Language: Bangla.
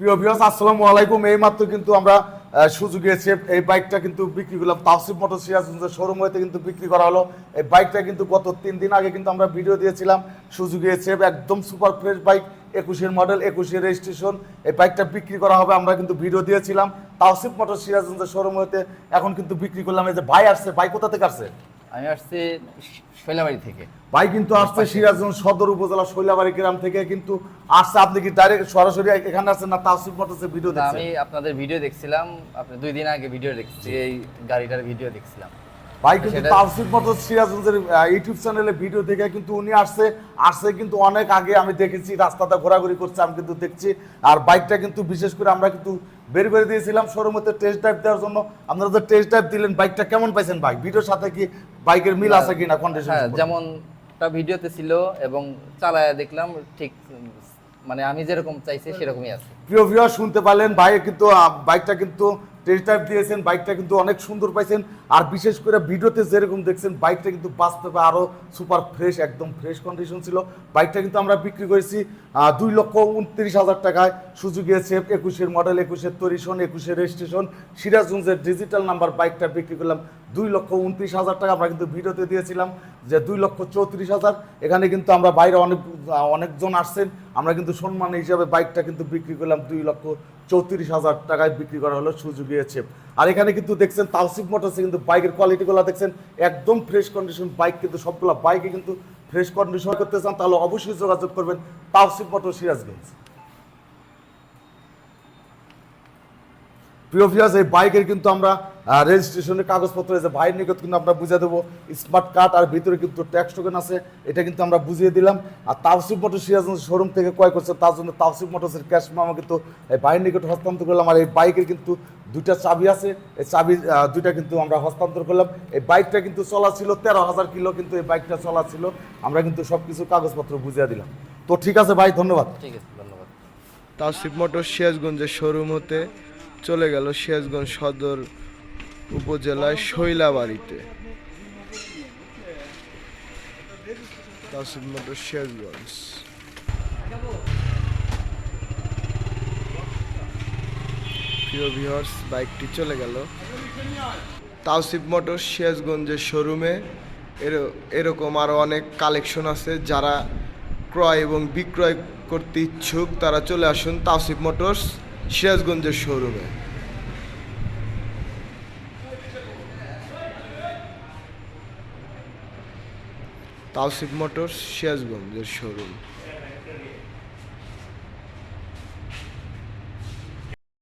প্রিয় ভিউয়ার্স আসসালামু আলাইকুম। এই মাত্র কিন্তু আমরা সুজুকি এসে এই বাইকটা কিন্তু বিক্রি করলাম। তাওসিফ মোটর সিরাজগঞ্জের শোরুম হতে কিন্তু বিক্রি করা হলো। এই বাইকটা কিন্তু গত তিন দিন আগে কিন্তু আমরা ভিডিও দিয়েছিলাম সুজুকি এসে একদম সুপার ফ্রেশ বাইক একুশের মডেল একুশের রেজিস্ট্রেশন এই বাইকটা বিক্রি করা হবে, আমরা কিন্তু ভিডিও দিয়েছিলাম। তাওসিফ মোটর সিরাজগঞ্জের শোরুম হইতে এখন কিন্তু বিক্রি করলাম। এই যে ভাই আসছে, ভাই কোথা থেকে আসছে? আমি আসছি শৈলাবাড়ি থেকে। ভাই কিন্তু আসছে সিরাজগঞ্জ সদর উপজেলা শৈলাবাড়ি গ্রাম থেকে কিন্তু আসছে আপনি কি ডাইরেক্ট সরাসরি এখানে আসছেন না তাসিফ মোটরসে ভিডিও দেখছেন? আমি আপনাদের ভিডিও দেখছিলাম আপনি দুই দিন আগে ভিডিও দেখছি এই গাড়িটার ভিডিও দেখছিলাম। ভাই কিন্তু তাওসিফ মোটর সিরাজগঞ্জের ইউটিউব চ্যানেলে ভিডিও দেখে কিন্তু উনি আসছে। আসছে কিন্তু অনেক আগে আমি দেখেছি রাস্তাটা ঘোরাঘুরি করছে আমি কিন্তু দেখছি। আর বাইকটা কিন্তু বিশেষ করে আমরা কিন্তু বের করে দিয়েছিলাম টেস্ট ড্রাইভ দেওয়ার জন্য। আপনারা যে টেস্ট ড্রাইভ দিলেন বাইকটা কেমন পাইছেন ভাই? ভিডিওর সাথে কি বাইকের মিল আছে কিনা কন্ডিশন হ্যাঁ যেমনটা ভিডিওতে ছিল এবং চালায়া দেখলাম ঠিক মানে আমি যেরকম চাইছি সেরকমই আছে। প্রিয় ভিউয়ার শুনতে পারলেন ভাই কিন্তু বাইকটা কিন্তু টেস্ট ড্রাইভ দিয়েছেন, বাইকটা কিন্তু অনেক সুন্দর পাইছেন। আর বিশেষ করে ভিডিওতে যেরকম দেখছেন, বাইকটা কিন্তু বাস্তবে আরও সুপার ফ্রেশ, একদম ফ্রেশ কন্ডিশন ছিল। বাইকটা কিন্তু আমরা বিক্রি করেছি দুই লক্ষ উনত্রিশ হাজার টাকায়। সুযোগ সেফ একুশের মডেল একুশের তরিশন একুশের রেজিস্ট্রেশন সিরাজগঞ্জের ডিজিটাল নাম্বার বাইকটা বিক্রি করলাম, দুই লক্ষ উনত্রিশ হাজার টাকা। আমরা কিন্তু ভিডিওতে দিয়েছিলাম যে দুই লক্ষ চৌত্রিশ হাজার। এখানে কিন্তু আমরা বাইরে অনেক অনেকজন আসছেন। আমরা কিন্তু সম্মান হিসাবে বাইকটা কিন্তু বিক্রি করলাম দুই লক্ষ চৌত্রিশ হাজার টাকায় বিক্রি করা হলো, সুযোগ এসে আর এখানে কিন্তু দেখছেন তাওসিফ মোটরসে কিন্তু বাইকের কোয়ালিটিগুলো দেখছেন, একদম ফ্রেশ কন্ডিশন বাইক কিন্তু সবগুলো বাইকে কিন্তু ফ্রেশ কন্ডিশন করতে চান, তাহলে অবশ্যই যোগাযোগ করবেন তাওসিফ মোটর সিরাজগঞ্জ। প্রিয় ভিউয়ার্স এই বাইকের কিন্তু আমরা রেজিস্ট্রেশনের কাগজপত্র যে ভাইয়ের নিকট কিন্তু আমরা বুঝিয়ে দেবো। স্মার্ট কার্ড আর ভিতরে কিন্তু ট্যাক্স টোকেন আছে এটা কিন্তু আমরা বুঝিয়ে দিলাম। আর তাওসিফ মোটর সিরাজগঞ্জ শোরুম থেকে ক্রয় করছে তার জন্য তাওসিফ মোটরসের ক্যাশ মামা কিন্তু এই ভাইয়ের নিকট হস্তান্তর করলাম। আর এই বাইকের কিন্তু দুইটা চাবি আছে এই চাবি দুইটা কিন্তু আমরা হস্তান্তর করলাম। এই বাইকটা কিন্তু চলা ছিল তেরো হাজার কিলো কিন্তু এই বাইকটা চলা ছিল আমরা কিন্তু সব কিছু কাগজপত্র বুঝিয়ে দিলাম। তো ঠিক আছে ভাই ধন্যবাদ। ঠিক আছে ধন্যবাদ। তাসিফ মোটর সিরাজগঞ্জের শোরুম হতে চলে গেল সিরাজগঞ্জ সদর উপজেলায় শৈলাবাড়িতে। তাসিফ মোটর সিরাজগঞ্জ প্রিয় ভিউয়ার্স বাইকটি চলে গেল। তাওসিফ মোটর সিরাজগঞ্জের শোরুমে। এর- এরকম আরও অনেক কালেকশন আছে যারা ক্রয় এবং বিক্রয় করতে ইচ্ছুক, তারা চলে আসুন তাওসিফ মোটরস সিরাজগঞ্জের শোরুমে। তাওসিফ মোটরস সিয়াজগঞ্জের শোরুম।